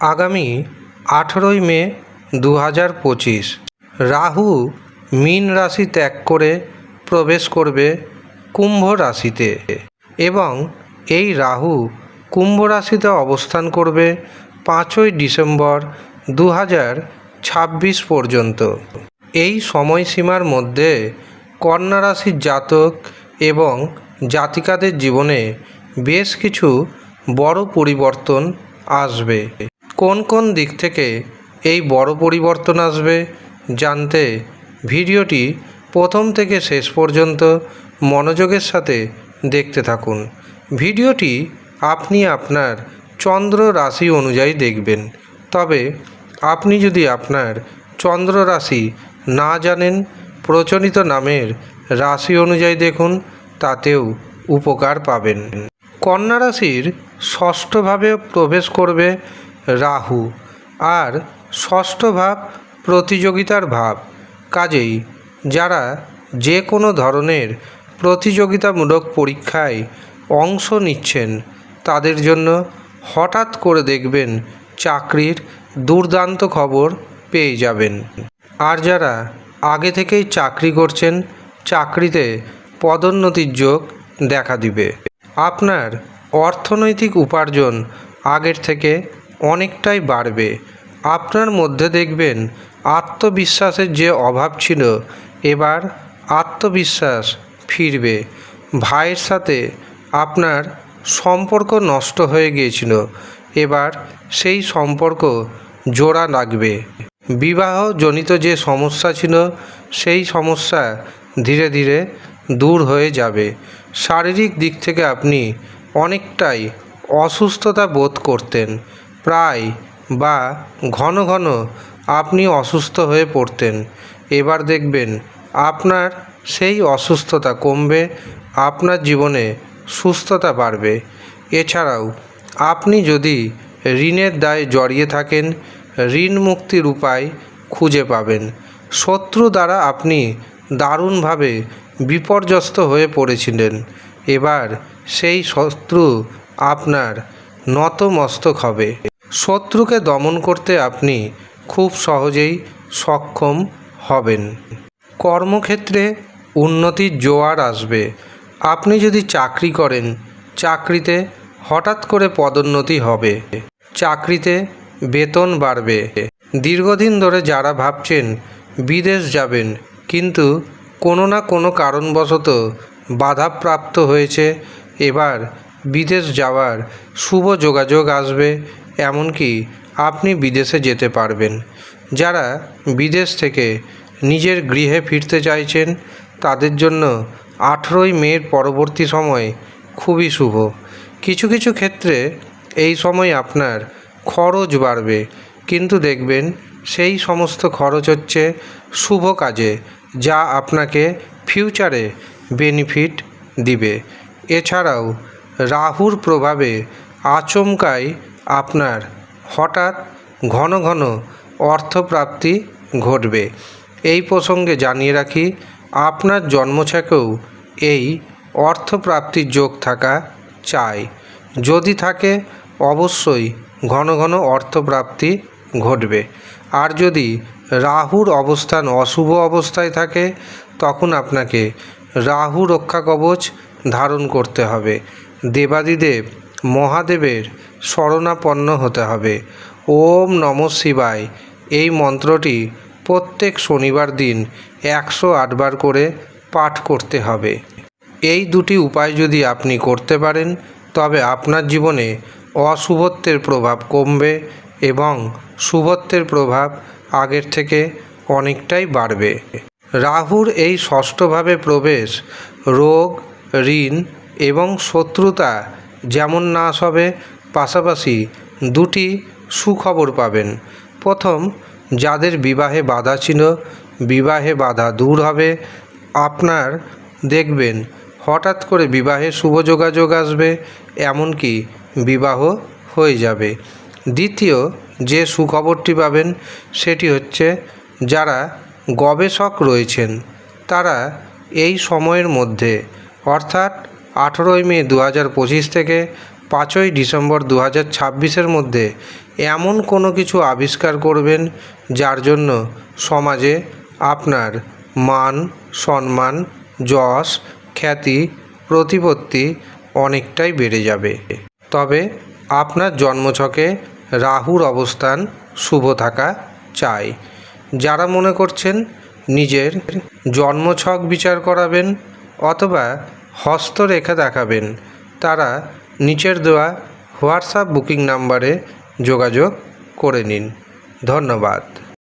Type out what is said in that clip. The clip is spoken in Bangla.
আগামী আঠেরোই মে দু হাজার পঁচিশ। রাহু মীন রাশি ত্যাগ করে প্রবেশ করবে কুম্ভ রাশিতে এবং এই রাহু কুম্ভ রাশিতে অবস্থান করবে পাঁচই ডিসেম্বর দু হাজার ছাব্বিশ পর্যন্ত। এই সময়সীমার মধ্যে কন্যা রাশির জাতক এবং জাতিকাদের জীবনে বেশ কিছু বড় পরিবর্তন আসবে। কোন কোন দিক থেকে এই বড় পরিবর্তন আসবে জানতে ভিডিওটি প্রথম থেকে শেষ পর্যন্ত মনোযোগের সাথে দেখতে থাকুন। ভিডিওটি আপনি আপনার চন্দ্র রাশি অনুযায়ী দেখবেন। তবে আপনি যদি আপনার চন্দ্র রাশি না জানেন, প্রচলিত নামের রাশি অনুযায়ী দেখুন, তাতেও উপকার পাবেন। কন্যা রাশির ষষ্ঠভাবে প্রবেশ করবে রাহু আর ষষ্ঠ ভাব প্রতিযোগিতার ভাব। কাজেই যারা যে কোনো ধরনের প্রতিযোগিতামূলক পরীক্ষায় অংশ নিচ্ছেন, তাদের জন্য হঠাৎ করে দেখবেন চাকরির দুর্দান্ত খবর পেয়ে যাবেন। আর যারা আগে থেকেই চাকরি করছেন, চাকরিতে পদোন্নতির যোগ দেখা দিবে। আপনার অর্থনৈতিক উপার্জন আগের থেকে অনেকটাই বাড়বে। আপনার মধ্যে দেখবেন আত্মবিশ্বাসের যে অভাব ছিল, এবার আত্মবিশ্বাস ফিরবে। ভাইয়ের সাথে আপনার সম্পর্ক নষ্ট হয়ে গিয়েছিল, এবার সেই সম্পর্ক জোড়া লাগবে। বিবাহজনিত যে সমস্যা ছিল, সেই সমস্যা ধীরে ধীরে দূর হয়ে যাবে। শারীরিক দিক থেকে আপনি অনেকটাই অসুস্থতা বোধ করতেন। প্রায় বা ঘন ঘন আপনি অসুস্থ হয়ে পড়তেন। এবার দেখবেন আপনার সেই অসুস্থতা কমবে, আপনার জীবনে সুস্থতা বাড়বে। এছাড়াও আপনি যদি ঋণের দায়ে জড়িয়ে থাকেন, ঋণ মুক্তির উপায় খুঁজে পাবেন। শত্রু দ্বারা আপনি দারুণভাবে বিপর্যস্ত হয়ে পড়েছিলেন। এবার সেই শত্রু আপনার নতমস্তক হবে। শত্রুকে দমন করতে আপনি খুব সহজেই সক্ষম হবেন। কর্মক্ষেত্রে উন্নতির জোয়ার আসবে। আপনি যদি চাকরি করেন, চাকরিতে হঠাৎ করে পদোন্নতি হবে। চাকরিতে বেতন বাড়বে। দীর্ঘদিন ধরে যারা ভাবছেন, বিদেশ যাবেন, কিন্তু কোনো না কোনো কারণবশত বাধাপ্রাপ্ত হয়েছে, এবার বিদেশ যাওয়ার শুভ যোগাযোগ আসবে এমনকি আপনি বিদেশে যেতে পারবেন। যারা বিদেশ থেকে নিজের গৃহে ফিরতে চাইছেন, তাদের জন্য আঠেরোই মের পরবর্তী সময় খুবই শুভ। কিছু কিছু ক্ষেত্রে এই সময় আপনার খরচ বাড়বে, কিন্তু দেখবেন সেই সমস্ত খরচ হচ্ছে শুভ কাজে, যা আপনাকে ফিউচারে বেনিফিট দিবে। এছাড়াও রাহুর প্রভাবে আচমকাই আপনার হঠাৎ ঘন ঘন অর্থপ্রাপ্তি ঘটবে। এই প্রসঙ্গে জানিয়ে রাখি, আপনার জন্মছকেও এই অর্থপ্রাপ্তির যোগ থাকা চাই। যদি থাকে, অবশ্যই ঘন ঘন অর্থপ্রাপ্তি ঘটবে। আর যদি রাহুর অবস্থান অশুভ অবস্থায় থাকে, তখন আপনাকে রাহু রক্ষা কবচ ধারণ করতে হবে। দেবাদিদেব মহাদেবের শরণাপন্ন হতে হবে। ওম নম শিবায়। এই মন্ত্রটি প্রত্যেক শনিবার দিন একশো আটবার করে পাঠ করতে হবে। এই দুটি উপায় যদি আপনি করতে পারেন, তবে আপনার জীবনে অশুভত্বের প্রভাব কমবে এবং শুভত্বের প্রভাব আগের থেকে অনেকটাই বাড়বে। রাহুর এই ষষ্ঠভাবে প্রবেশ রোগ, ঋণ এবং শত্রুতা যেমন নাশ হবে পাশাপাশি দুটি সুখবর পাবেন। প্রথম, যাদের বিবাহে বাধা ছিল, বিবাহে বাধা দূর হবে। আপনার দেখবেন, হঠাৎ করে বিবাহে শুভ যোগাযোগ আসবে, এমনকি বিবাহ হয়ে যাবে। দ্বিতীয়, যে সুখবরটি পাবেন, সেটি হচ্ছে, যারা গবেষক রয়েছেন, তারা এই সময়ের মধ্যে, অর্থাৎ আঠেরোই মে দু হাজার পঁচিশ থেকে পাঁচই ডিসেম্বর দু হাজার ছাব্বিশের মধ্যে এমন কোনো কিছু আবিষ্কার করবেন যার জন্য সমাজে আপনার মান, সম্মান, যশ, খ্যাতি, প্রতিপত্তি অনেকটাই বেড়ে যাবে। তবে আপনার জন্মছকে রাহুর অবস্থান শুভ থাকা চাই। যারা মনে করছেন নিজের জন্মছক বিচার করাবেন অথবা হস্তরেখা দেখাবেন, তারা নিচের দেওয়া হোয়াটসঅ্যাপ বুকিং নাম্বারে যোগাযোগ করে নিন। ধন্যবাদ।